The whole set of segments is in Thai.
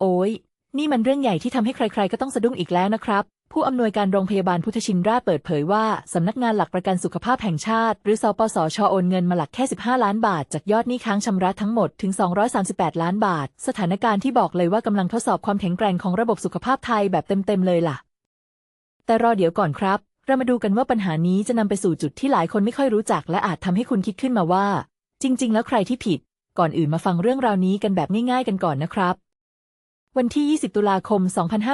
โอ้ย นี่มันเรื่องใหญ่ที่ทำให้ใครๆ ก็ต้องสะดุ้งอีกแล้วนะครับ ผู้อำนวยการโรงพยาบาลพุทธชินราชเปิดเผยว่า สำนักงานหลักประกันสุขภาพแห่งชาติ หรือสปสชโอนเงินมาหลักแค่ 15 ล้านบาท จากยอดหนี้ค้างชำระทั้งหมดถึง 238 ล้านบาท สถานการณ์ที่บอกเลยว่ากำลังทดสอบความแข็งแกร่งของระบบสุขภาพไทยแบบเต็มๆเลยล่ะ แต่รอเดี๋ยวก่อนครับ เรามาดูกันว่าปัญหานี้จะนำไปสู่จุดที่หลายคนไม่ค่อยรู้จัก และอาจทำให้คุณคิดขึ้นมาว่า จริง ๆ แล้วใครที่ผิด ก่อนอื่นมาฟังเรื่องราวนี้กันแบบง่ายๆ กันก่อนนะครับ วันที่ 20 ตุลาคม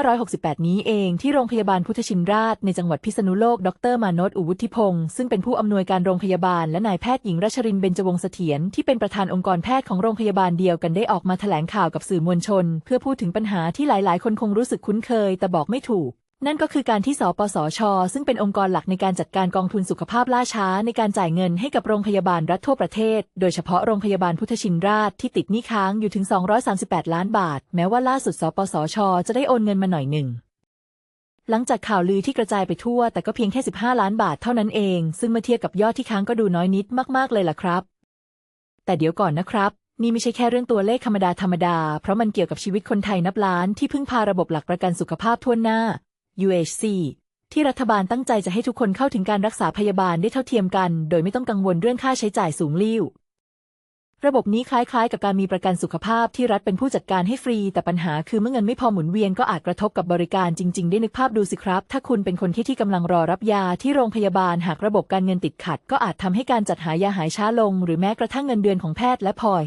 2568 นี้เองที่โรงพยาบาลพุทธชินราชในจังหวัดพิษณุโลก ดรมานตอุวุธิพงศ์ซึ่งเป็นผู้อำนวยการโรงพยาบาลและนายแพทย์หญิงรัชรินเบญจวงศ์เสถียรที่เป็นประธานองค์กรแพทย์ของโรงพยาบาลเดียวกันได้ออกมาแถลงข่าวกับสื่อมวลชน เพื่อพูดถึงปัญหาที่หลาย ๆ คนคงรู้สึกคุ้นเคย แต่บอกไม่ถูก นั่นก็คือการที่สปสช ซึ่งเป็นองค์กรหลักในการจัดการกองทุนสุขภาพล่าช้า ในการจ่ายเงินให้กับโรงพยาบาลรัฐทั่วประเทศ โดยเฉพาะโรงพยาบาลพุทธชินราชที่ติดหนี้ค้างอยู่ถึง 238 ล้านบาท แม้ว่าล่าสุดสปสช จะได้โอนเงินมาหน่อยหนึ่งหลังจากข่าวลือที่กระจายไปทั่ว แต่ก็เพียงแค่ 15 ล้านบาทเท่านั้นเอง ซึ่งเมื่อเทียบกับยอดที่ค้างก็ดูน้อยนิดมากๆเลยล่ะครับ แต่เดี๋ยวก่อนนะครับ นี่ไม่ใช่แค่เรื่องตัวเลขธรรมดาธรรมดา เพราะมันเกี่ยวกับชีวิตคนไทยนับล้านที่พึ่งพาระบบหลักประกันสุขภาพทั่วหน้า UHC ที่รัฐบาลตั้งใจจะให้ทุกคนเข้าถึงการรักษาพยาบาลได้เท่าเทียมกัน โดยไม่ต้องกังวลเรื่องค่าใช้จ่ายสูงลิ่ว ระบบนี้คล้ายๆ กับการมีประกันสุขภาพที่รัฐเป็นผู้จัดการให้ฟรี แต่ปัญหาคือเมื่อเงินไม่พอหมุนเวียนก็อาจกระทบกับบริการจริง ๆ ได้นึกภาพดูสิครับ ถ้าคุณเป็นคนที่ที่กำลังรอรับยาที่โรงพยาบาลหากระบบการเงินติดขัด ก็อาจทำให้การจัดหายาหายช้าลง หรือแม้กระทั่งเงินเดือนของแพทย์และพลอย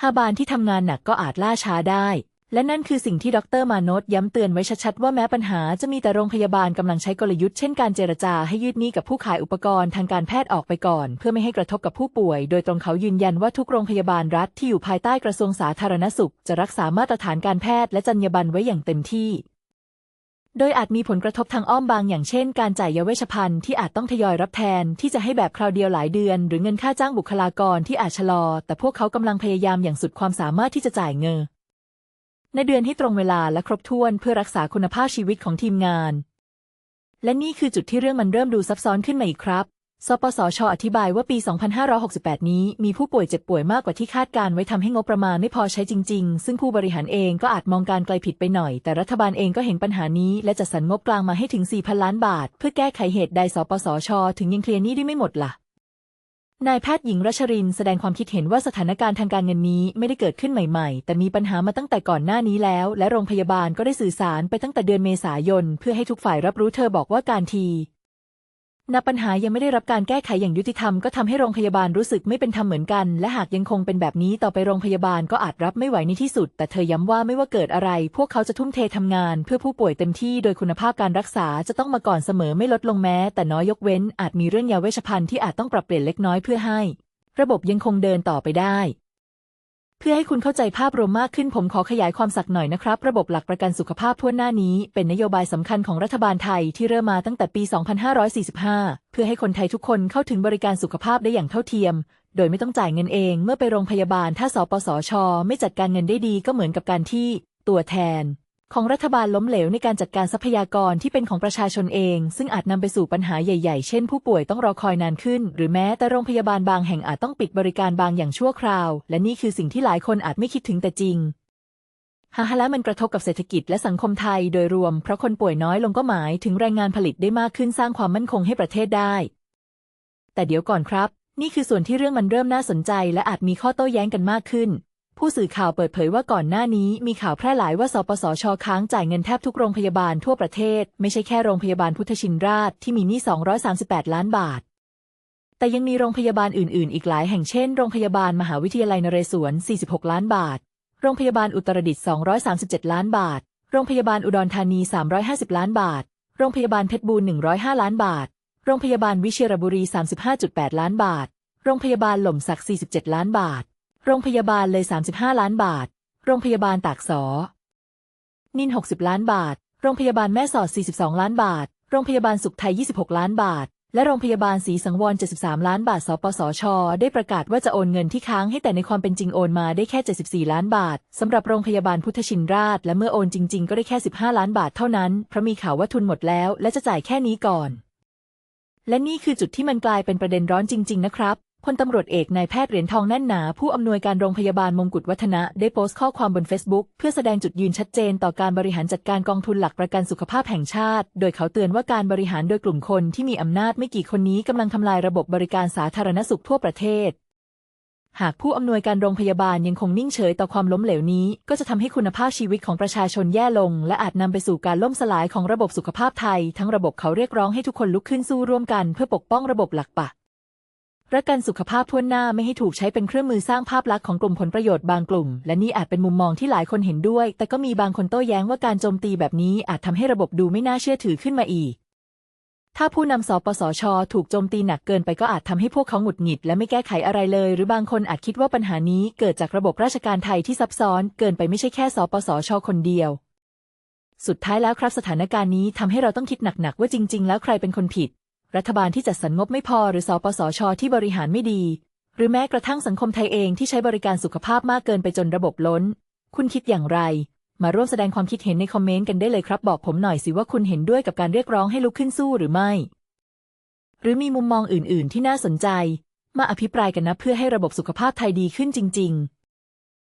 ฮาบาลที่ทำงานหนักก็อาจล่าช้าได้ และนั่นคือสิ่งที่ดรมานพย้ำเตือนไว้ชัดๆว่าแม้ปัญหาจะมีแต่โรงพยาบาลกำลังใช้กลยุทธ์เช่นการเจรจาให้ยืดหนี้กับผู้ขายอุปกรณ์ทางการแพทย์ออกไปก่อน เพื่อไม่ให้กระทบกับผู้ป่วย โดยตรงเขายืนยันว่าทุกโรงพยาบาลรัฐที่อยู่ภายใต้กระทรวงสาธารณสุข จะรักษามาตรฐานการแพทย์และจรรยาบรรณไว้อย่างเต็มที่ โดยอาจมีผลกระทบทางอ้อมบางอย่างเช่น การจ่ายยาเวชภัณฑ์ที่อาจต้องทยอยรับแทนที่จะให้แบบคราวเดียวหลายเดือน หรือเงินค่าจ้างบุคลากรที่อาจชะลอ แต่พวกเขากำลังพยายามอย่างสุดความสามารถที่จะจ่ายเงิน ในเดือนให้ตรงเวลาและครบถ้วนเพื่อรักษาคุณภาพชีวิตของทีมงาน และนี่คือจุดที่เรื่องมันเริ่มดูซับซ้อนขึ้นมาอีกครับ สปสช อธิบายว่าปี 2568 นี้มีผู้ป่วยเจ็บป่วยมากกว่าที่คาดการไว้ทำให้งบประมาณไม่พอใช้จริง ๆ ซึ่งผู้บริหารเองก็อาจมองการไกลผิดไปหน่อย แต่รัฐบาลเองก็เห็นปัญหานี้และจัดสรรงบกลางมาให้ถึง 4,000 ล้านบาท เพื่อแก้ไขเหตุใดสปสช ถึงยังเคลียร์หนี้ได้ไม่หมดล่ะ นายแพทย์หญิงรัชรินแสดงความคิดเห็นว่าสถานการณ์ทางการเงินนี้ไม่ได้เกิดขึ้นใหม่ๆ แต่มีปัญหามาตั้งแต่ก่อนหน้านี้แล้ว และโรงพยาบาลก็ได้สื่อสารไปตั้งแต่เดือนเมษายน เพื่อให้ทุกฝ่ายรับรู้เธอบอกว่าการที นับปัญหายังไม่ได้รับการแก้ไขอย่างยุติธรรมก็ทำให้โรงพยาบาลรู้สึกไม่เป็นธรรมเหมือนกัน และหากยังคงเป็นแบบนี้ต่อไปโรงพยาบาลก็อาจรับไม่ไหวในที่สุด แต่เธอย้ำว่าไม่ว่าเกิดอะไร พวกเขาจะทุ่มเททำงาน เพื่อผู้ป่วยเต็มที่โดยคุณภาพการรักษาจะต้องมาก่อนเสมอไม่ลดลงแม้ แต่น้อยยกเว้นอาจมีเรื่องยาเวชภัณฑ์ที่อาจต้องปรับเปลี่ยนเล็กน้อยเพื่อให้ ระบบยังคงเดินต่อไปได้ เพื่อให้คุณเข้าใจภาพรวมมากขึ้นผมขอขยายความสักหน่อยนะครับ ระบบหลักประกันสุขภาพทั่วหน้านี้ เป็นนโยบายสำคัญของรัฐบาลไทยที่เริ่มมาตั้งแต่ปี 2545 เพื่อให้คนไทยทุกคนเข้าถึงบริการสุขภาพได้อย่างเท่าเทียม โดยไม่ต้องจ่ายเงินเองเมื่อไปโรงพยาบาล ถ้าสปสช ไม่จัดการเงินได้ดีก็เหมือนกับการที่ตัวแทน ของรัฐบาลล้มเหลวในการจัดการทรัพยากรที่เป็นของประชาชนเอง ซึ่งอาจนำไปสู่ปัญหาใหญ่ ๆ เช่นผู้ป่วยต้องรอคอยนานขึ้น หรือแม้แต่โรงพยาบาลบางแห่งอาจต้องปิดบริการบางอย่างชั่วคราว และนี่คือสิ่งที่หลายคนอาจไม่คิดถึงแต่จริงฮาฮาและมันกระทบกับเศรษฐกิจและสังคมไทยโดยรวม เพราะคนป่วยน้อยลงก็หมายถึงแรงงานผลิตได้มากขึ้นสร้างความมั่นคงให้ประเทศได้ แต่เดี๋ยวก่อนครับ นี่คือส่วนที่เรื่องมันเริ่มน่าสนใจ และอาจมีข้อโต้แย้งกันมากขึ้น ผู้สื่อข่าวเปิดเผยว่าก่อนหน้านี้มีข่าวแพร่หลายว่าสปสชค้างจ่ายเงินแทบทุกโรงพยาบาลทั่วประเทศ ไม่ใช่แค่โรงพยาบาลพุทธชินราชที่มีหนี้ 238 ล้านบาท แต่ยังมีโรงพยาบาลอื่น ๆ อีกหลายแห่งเช่น โรงพยาบาลมหาวิทยาลัยนเรศวร 46 ล้านบาท โรงพยาบาลอุตรดิตถ์ 237 ล้านบาท โรงพยาบาลอุดรธานี 350 ล้านบาท โรงพยาบาลเพชรบูรณ์ 105 ล้านบาท โรงพยาบาลวิเชียรบุรี 35.8 ล้านบาท โรงพยาบาลหล่มสัก 47 ล้านบาท โรงพยาบาลเลย 35 ล้านบาท โรงพยาบาลตากสอ นิน 60 ล้านบาท โรงพยาบาลแม่สอด 42 ล้านบาท โรงพยาบาลสุขไทย 26 ล้านบาท และโรงพยาบาลศรีสังวร 73 ล้านบาท สปสช ได้ประกาศว่าจะโอนเงินที่ค้างให้แต่ในความเป็นจริงโอนมาได้แค่ 74 ล้านบาทสำหรับโรงพยาบาลพุทธชินราช และเมื่อโอนจริง ๆ ก็ได้แค่ 15 ล้านบาทเท่านั้น เพราะมีข่าวว่าทุนหมดแล้ว และจะจ่ายแค่นี้ก่อน และนี่คือจุดที่มันกลายเป็นประเด็นร้อนจริง ๆ นะครับ พลตำรวจเอกนายแพทย์เหรียญทองแน่นหนา ผู้อำนวยการโรงพยาบาลมงกุฎวัฒนะ ได้โพสต์ข้อความบน Facebook เพื่อแสดงจุดยืนชัดเจนต่อการบริหารจัดการกองทุนหลักประกันสุขภาพแห่งชาติ โดยเขาเตือนว่าการบริหารโดยกลุ่มคนที่มีอำนาจไม่กี่คนนี้กำลังทำลายระบบบริการสาธารณสุขทั่วประเทศ หากผู้อำนวยการโรงพยาบาลยังคงนิ่งเฉยต่อความล้มเหลวนี้ ก็จะทำให้คุณภาพชีวิตของประชาชนแย่ลง และอาจนำไปสู่การล่มสลายของระบบสุขภาพไทย ทั้งระบบเขาเรียกร้องให้ทุกคนลุกขึ้นสู้ร่วมกันเพื่อปกป้องระบบหลักปะ ประกันสุขภาพทั่วหน้าไม่ให้ถูกใช้เป็นเครื่องมือสร้างภาพลักษณ์ของกลุ่มผลประโยชน์บางกลุ่ม และนี่อาจเป็นมุมมองที่หลายคนเห็นด้วย แต่ก็มีบางคนโต้แย้งว่าการโจมตีแบบนี้อาจทำให้ระบบดูไม่น่าเชื่อถือขึ้นมาอีก ถ้าผู้นำสปสช ถูกโจมตีหนักเกินไปก็อาจทำให้พวกเขาหงุดหงิด และไม่แก้ไขอะไรเลย หรือบางคนอาจคิดว่าปัญหานี้เกิดจากระบบราชการไทยที่ซับซ้อน เกินไปไม่ใช่แค่สปสช คนเดียว สุดท้ายแล้วครับสถานการณ์นี้ทำให้เราต้องคิดหนักๆว่าจริง ๆ แล้วใครเป็นคนผิด รัฐบาลที่จัดสรรงบไม่พอหรือสปสช ที่บริหารไม่ดี หรือแม้กระทั่งสังคมไทยเองที่ใช้บริการสุขภาพมากเกินไปจนระบบล้น คุณคิดอย่างไร มาร่วมแสดงความคิดเห็นในคอมเมนต์กันได้เลยครับ บอกผมหน่อยสิว่าคุณเห็นด้วยกับการเรียกร้องให้ลุกขึ้นสู้หรือไม่ หรือมีมุมมองอื่น ๆ ที่น่าสนใจ มาอภิปรายกันนะเพื่อให้ระบบสุขภาพไทยดีขึ้นจริง ๆ